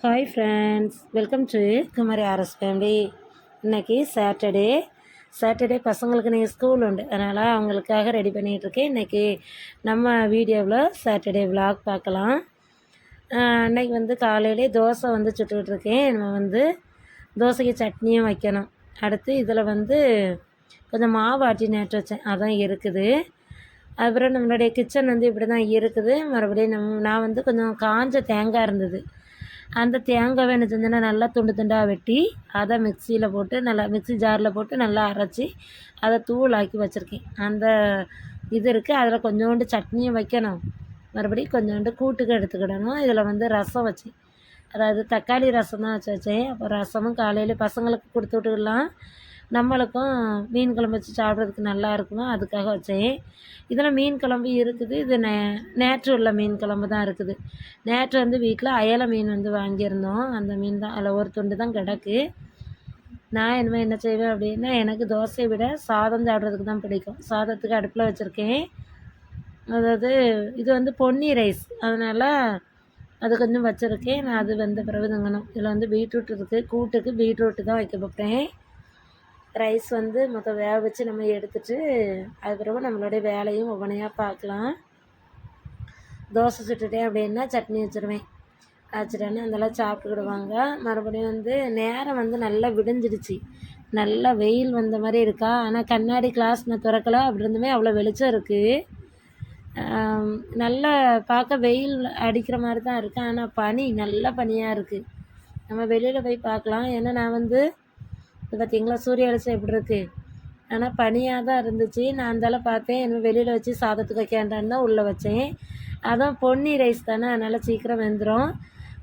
Hi friends welcome to Kumari RS family இன்னைக்கு Saturday Saturday பசங்களுக்கு நீங்கள் ஸ்கூல் உண்டு. அதனால் அவங்களுக்காக ரெடி பண்ணிகிட்ருக்கேன் இன்றைக்கி நம்ம வீடியோவில் சாட்டர்டே விலாக் பார்க்கலாம். அன்னைக்கு வந்து காலையிலே தோசை வந்து சுட்டுக்கிட்டுருக்கேன் நம்ம வந்து தோசைக்கு சட்னியும் வைக்கணும். அடுத்து இதில் வந்து கொஞ்சம் மாவு ஆட்டி நேற்று வச்சேன். அதான் இருக்குது. அப்புறம் நம்மளுடைய கிச்சன் வந்து இப்படி தான் இருக்குது. மறுபடியும் நம் நான் வந்து கொஞ்சம் காஞ்ச தேங்காய் இருந்தது. அந்த தேங்காவை என்ன செஞ்சேன்னா நல்லா துண்டு துண்டாக வெட்டி அதை மிக்சியில் போட்டு நல்லா மிக்ஸி ஜாரில் போட்டு நல்லா அரைச்சி அதை தூளாக்கி வச்சுருக்கேன். அந்த இது இருக்குது அதில் கொஞ்சோண்டு சட்னியும் வைக்கணும். மறுபடியும் கொஞ்சோண்டு கூட்டுக்கு எடுத்துக்கிடணும். இதில் வந்து ரசம் வச்சேன் அதாவது தக்காளி ரசம் தான் வச்சு வச்சேன். அப்போ ரசமும் காலையில் பசங்களுக்கு கொடுத்து விட்டுக்கலாம் நம்மளுக்கும் மீன் குழம்பு வச்சு சாப்பிட்றதுக்கு நல்லா இருக்குமா அதுக்காக வச்சேன். இதில் மீன் குழம்பு இருக்குது. இது நே நேற்று உள்ள மீன் குழம்பு தான் இருக்குது. நேற்று வந்து வீட்டில் அயலை மீன் வந்து வாங்கியிருந்தோம். அந்த மீன் தான் அதில் ஒரு துண்டு தான் கிடக்கு. நான் இனிமேல் என்ன செய்வேன் அப்படின்னா எனக்கு தோசையை விட சாதம் சாப்பிட்றதுக்கு தான் பிடிக்கும். சாதத்துக்கு அடுப்பில் வச்சுருக்கேன். அதாவது இது வந்து பொன்னி ரைஸ். அதனால் அது கொஞ்சம் வச்சுருக்கேன். நான் அது வெந்த பிறகு தங்கணும். இதில் வந்து பீட்ரூட் இருக்குது. கூட்டுக்கு பீட்ரூட்டு தான் வைக்க போகிறேன். ரைஸ் வந்து மொத்தம் வேக வச்சு நம்ம எடுத்துட்டு அதுக்கப்புறமா நம்மளுடைய வேலையும் ஒவ்வொன்றையாக பார்க்கலாம். தோசை சுட்டுட்டேன் அப்படின்னா சட்னி வச்சுருவேன். வச்சுட்டேன்னா அதெல்லாம் சாப்பிட்டுக்கிடுவாங்க. மறுபடியும் வந்து நேரம் வந்து நல்லா விடிஞ்சிடுச்சு. நல்லா வெயில் வந்த மாதிரி இருக்கா? ஆனால் கண்ணாடி கிளாஸ் நான் திறக்கல. அப்படி இருந்துமே அவ்வளோ வெளிச்சம் இருக்குது நல்லா பார்க்க வெயில் அடிக்கிற மாதிரி தான் இருக்குது ஆனால் பனி நல்ல பனியாக இருக்குது நம்ம வெளியில் போய் பார்க்கலாம். ஏன்னா நான் வந்து பார்த்தீங்களா சூரிய வெளிச்சம் எப்படி இருக்கு? ஆனால் பனியாக தான் இருந்துச்சு. நான் அந்தால பார்த்தேன். என்ன வெளியில் வச்சு சாதத்துக்கு வைக்காண்டான்னு தான் உள்ளே வச்சேன். அதுவும் பொன்னி ரைஸ் தானே. அதனால் சீக்கிரம் வெந்துடும்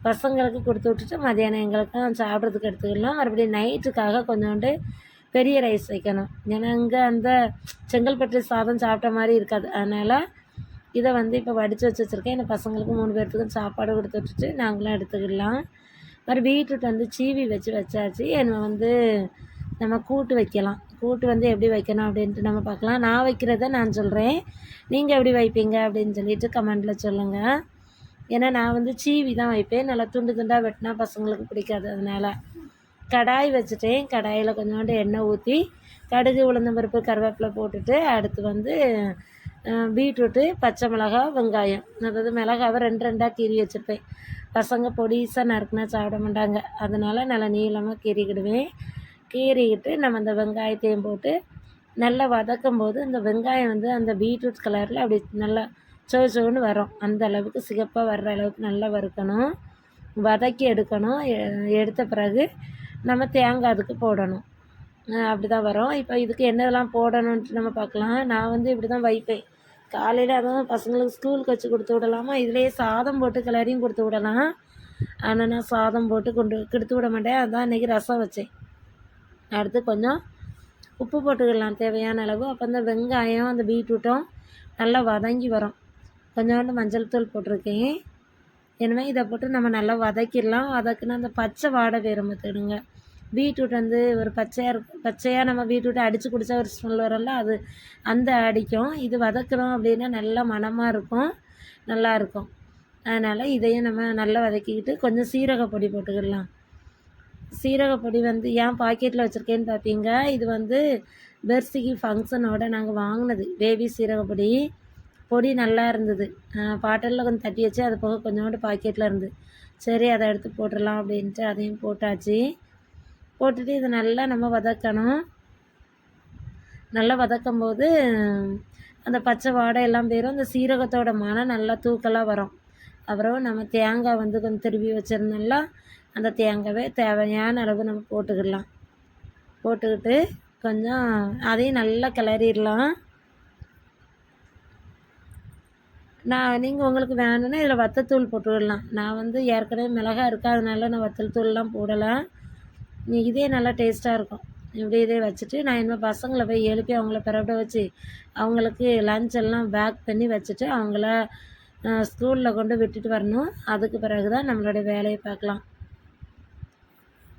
பசங்களுக்கு கொடுத்து விட்டுட்டு மதியானம் எங்களுக்கும் சாப்பிட்றதுக்கு எடுத்துக்கலாம். மறுபடியும் நைட்டுக்காக கொஞ்சோண்டு பெரிய ரைஸ் வைக்கணும். ஏன்னா இங்கே அந்த செங்கல்பட்டு சாதம் சாப்பிட்ட மாதிரி இருக்காது. அதனால் இதை வந்து இப்போ வடித்து வச்சு வச்சுருக்கேன். என் பசங்களுக்கு மூணு பேர்த்துக்கும் சாப்பாடு கொடுத்து விட்டுட்டு நாங்களும் எடுத்துக்கிடலாம் மறு பீட்ரூட் வந்து சீவி வச்சு வச்சாச்சு. என்னை வந்து நம்ம கூட்டு வைக்கலாம். கூட்டு வந்து எப்படி வைக்கணும் அப்படின்ட்டு நம்ம பார்க்கலாம். நான் வைக்கிறத நான் சொல்கிறேன் நீங்கள் எப்படி வைப்பீங்க அப்படின்னு சொல்லிட்டு கமெண்டில் சொல்லுங்கள் ஏன்னா நான் வந்து சீவி தான் வைப்பேன். நல்லா துண்டு துண்டாக வெட்டினா பசங்களுக்கு பிடிக்காது அதனால். கடாய் வச்சுட்டேன். கடாயில் கொஞ்சோண்டு எண்ணெய் ஊற்றி கடுகு உளுந்தம் பருப்பு கருவேப்பிலை போட்டுட்டு அடுத்து வந்து பீட்ரூட்டு பச்சை மிளகா வெங்காயம். அதாவது மிளகாவை ரெண்டு ரெண்டாக கீறி வச்சுருப்பேன். பசங்க பொடிசாக நறுக்குனா சாப்பிட மாட்டாங்க. அதனால் நல்லா நீளமாக கீறிக்கிடுவேன். கீறிக்கிட்டு நம்ம அந்த வெங்காயத்தையும் போட்டு நல்லா வதக்கும் போது அந்த வெங்காயம் வந்து அந்த பீட்ரூட் கலரில் அப்படி நல்லா சோவு சோவுன்னு வரும். அந்த அளவுக்கு சிகப்பாக வர்ற அளவுக்கு நல்லா வறுக்கணும். வதக்கி எடுக்கணும். எ- எடுத்த பிறகு நம்ம தேங்காய் அதுக்கு போடணும். அப்படி தான் வரும். இப்போ இதுக்கு என்னதெல்லாம் போடணுன்ட்டு நம்ம பார்க்கலாம். நான் வந்து இப்படி தான் வைப்பேன். காலையில் அதுவும் பசங்களுக்கு ஸ்கூலுக்கு வச்சு கொடுத்து விடலாமா? இதுலேயே சாதம் போட்டு கிளறியும் கொடுத்து விடலாம். ஆனால் நான் சாதம் போட்டு கொண்டு கொடுத்து விட மாட்டேன். அதான் இன்றைக்கி ரசம் வச்சேன். அடுத்து கொஞ்சம் உப்பு போட்டுக்கலாம் தேவையான அளவு. அப்போ அந்த வெங்காயம் அந்த பீட்ரூட்டும் நல்லா வதங்கி வரும். கொஞ்சோண்டு மஞ்சள் தூள் போட்டிருக்கேன். எனவே இதை போட்டு நம்ம நல்லா வதக்கிடலாம். வதக்குனா அந்த பச்சை வாடை வேறு பார்த்துக்கிடுங்க பீட்ரூட் வந்து ஒரு பச்சையாக இருக்கும் பச்சையாக நம்ம பீட்ரூட்டை அடித்து குடித்தா ஒரு ஸ்மெல் வரும்ல அது அந்த அடிக்கும். இது வதக்குறோம் அப்படின்னா நல்லா மணமாக இருக்கும். நல்லாயிருக்கும் அதனால் இதையும் நம்ம நல்லா வதக்கிக்கிட்டு கொஞ்சம் சீரக பொடி போட்டுக்கிடலாம் சீரகப்பொடி வந்து ஏன் பாக்கெட்டில் வச்சுருக்கேன்னு பார்ப்பீங்க இது வந்து பெர்சிக்கு ஃபங்க்ஷனோட நாங்கள் வாங்கினது பேபி சீரக பொடி பொடி நல்லா இருந்தது. பாட்டலில் கொஞ்சம் தட்டி வச்சு அது போக கொஞ்சோண்டு பாக்கெட்டில் இருந்து. சரி அதை எடுத்து போட்டுடலாம் அப்படின்ட்டு அதையும் போட்டாச்சு. போட்டுட்டு இதை நல்லா நம்ம வதக்கணும். நல்லா வதக்கும் போது அந்த பச்சை வாடை எல்லாம் போயிடும் அந்த சீரகத்தோட மனம் நல்லா தூக்கலாக வரும். அப்புறம் நம்ம தேங்காய் வந்து கொஞ்சம் திருவி வச்சுருந்தோம்ல அந்த தேங்காவை தேவையான அளவு நம்ம போட்டுக்கிடலாம். போட்டுக்கிட்டு கொஞ்சம் அதையும் நல்லா கிளறிடலாம். நான் நீங்கள் உங்களுக்கு வேணும்னா இதில் வத்தத்தூள் போட்டுவிடலாம். நான் வந்து ஏற்கனவே மிளகா இருக்கா அதனால நான் வத்தல் தூள்லாம் போடலை இதே நல்லா டேஸ்ட்டாக இருக்கும். இப்படி இதே வச்சுட்டு நான் இனிமேல் பசங்களை போய் எழுப்பி அவங்கள பிறப்பிட வச்சு அவங்களுக்கு லஞ்ச் எல்லாம் பேக் பண்ணி வச்சுட்டு அவங்கள ஸ்கூலில் கொண்டு விட்டுட்டு வரணும். அதுக்கு பிறகு தான் நம்மளுடைய வேலையை பார்க்கலாம்.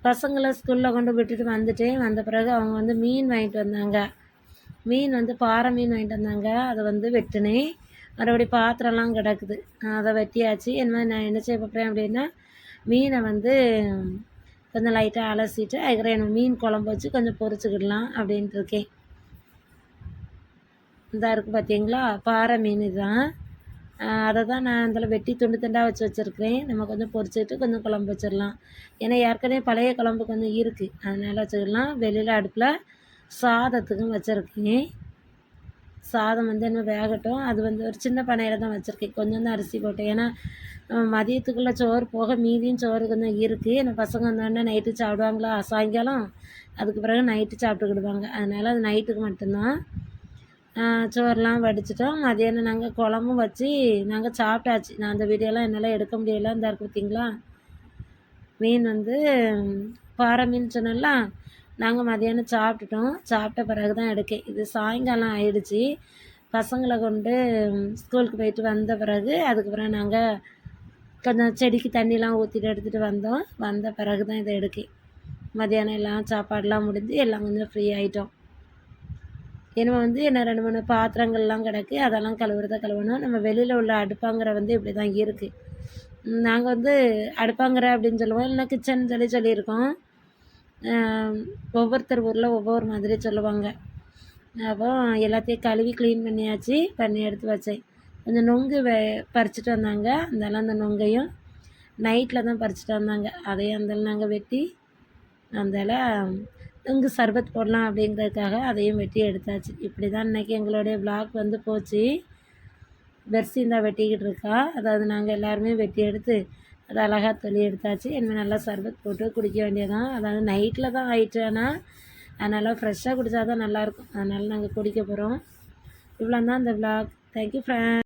பசங்களை ஸ்கூலில் கொண்டு விட்டுட்டு வந்துட்டேன் வந்த பிறகு அவங்க வந்து மீன் வாங்கிட்டு வந்தாங்க. மீன் வந்து பாறை மீன் வாங்கிட்டு வந்தாங்க. அதை வந்து வெட்டினேன் மறுபடி பாத்திரம்லாம் கிடக்குது. அதை வெட்டியாச்சு. என்ன நான் என்ன செய்ய போகிறேன் அப்படின்னா மீனை வந்து கொஞ்சம் லைட்டாக அலசிட்டு அதுக்கப்புறம் எனக்கு மீன் குழம்பு வச்சு கொஞ்சம் பொரிச்சுக்கிடலாம் அப்படின்ட்டு இருக்கேன். இந்த இருக்குது பார்த்தீங்களா பாறை மீன் இதுதான். அதை தான் நான் அதில் வெட்டி துண்டு துண்டாக வச்சு வச்சுருக்கிறேன். நம்ம கொஞ்சம் பொறிச்சிட்டு கொஞ்சம் குழம்பு வச்சிடலாம். ஏன்னா ஏற்கனவே பழைய குழம்பு கொஞ்சம் இருக்குது அதனால் வச்சுக்கலாம். வெளியில் அடுப்பில் சாதத்துக்கும் வச்சுருக்கேன். சாதம் வந்து என்ன வேகட்டும். அது வந்து ஒரு சின்ன பனையில் தான் வச்சுருக்கேன். கொஞ்சம் தான் அரிசி போட்டேன். ஏன்னா மதியத்துக்குள்ளே சோறு போக மீதியும் சோறு கொஞ்சம் இருக்குது ஏன்னா பசங்க வந்தோடனே நைட்டு சாப்பிடுவாங்களா? சாயங்காலம். அதுக்கு பிறகு நைட்டு சாப்பிட்டுக்கிடுவாங்க. அதனால் அது நைட்டுக்கு மட்டும்தான். சோறுலாம் வடிச்சிட்டோம். மதியானம் நாங்கள் குழம்பும் வச்சு நாங்கள் சாப்பிட்டாச்சு. நான் அந்த வீடியோலாம் என்னால் எடுக்க முடியல. இந்த இருக்கு பார்த்தீங்களா மீன் வந்து பாறை மீன் சொன்னல நாங்கள் மதியானம் சாப்பிட்டுட்டோம். சாப்பிட்ட பிறகு தான் எடுக்கேன். இது சாயங்காலம் ஆயிடுச்சு. பசங்களை கொண்டு ஸ்கூலுக்கு போயிட்டு வந்த பிறகு அதுக்கு பிறகு நாங்கள் கொஞ்சம் செடிக்கு தண்ணிலாம் ஊற்றிட்டு எடுத்துகிட்டு வந்தோம். வந்த பிறகு தான் இதை எடுக்கேன். மதியானம் எல்லாம் சாப்பாடெலாம் முடிஞ்சு எல்லாம் கொஞ்சம் ஃப்ரீ ஆகிட்டோம் ஏன்னா வந்து என்ன ரெண்டு மூணு பாத்திரங்கள்லாம் கிடக்கு அதெல்லாம் கழுவுறத கழுவணும். நம்ம வெளியில் உள்ள அடுப்பாங்கிற வந்து இப்படி தான் இருக்குது நாங்கள் வந்து அடுப்பாங்கிற அப்படின்னு சொல்லுவோம் இல்லை கிச்சன் சொல்லி சொல்லியிருக்கோம். ஒவ்வொருத்தர் ஊரில் ஒவ்வொரு மாதிரி சொல்லுவாங்க. அப்போ எல்லாத்தையும் கழுவி க்ளீன் பண்ணியாச்சு பண்ணி எடுத்து வச்சேன். கொஞ்சம் நொங்கு வே பறிச்சிட்டு வந்தாங்க. அதெல்லாம் அந்த நொங்கையும் நைட்டில் தான் பறிச்சிட்டு வந்தாங்க. அதையும் அந்த நாங்கள் வெட்டி அந்தால நொங்கு சர்பத் போடலாம் அப்படிங்கிறதுக்காக அதையும் வெட்டி எடுத்தாச்சு. இப்படி தான் இன்றைக்கி எங்களுடைய பிளாக் வந்து போச்சு. பெர்சிந்தா வெட்டிக்கிட்டு இருக்கா. அதாவது நாங்கள் எல்லாருமே வெட்டி எடுத்து அது அழகாக தொலி எடுத்தாச்சு. இனிமேல் நல்லா சர்பத் போட்டு குடிக்க வேண்டியதான் அதாவது நைட்டில் தான் ஆயிட்டு ஆனால் அதனால் ஃப்ரெஷ்ஷாக குடித்தா தான் நல்லாயிருக்கும் அதனால் நாங்கள் குடிக்க போகிறோம் இவ்வளோ தான் இந்த விளாக் தேங்க்யூ ஃப்ரெண்ட்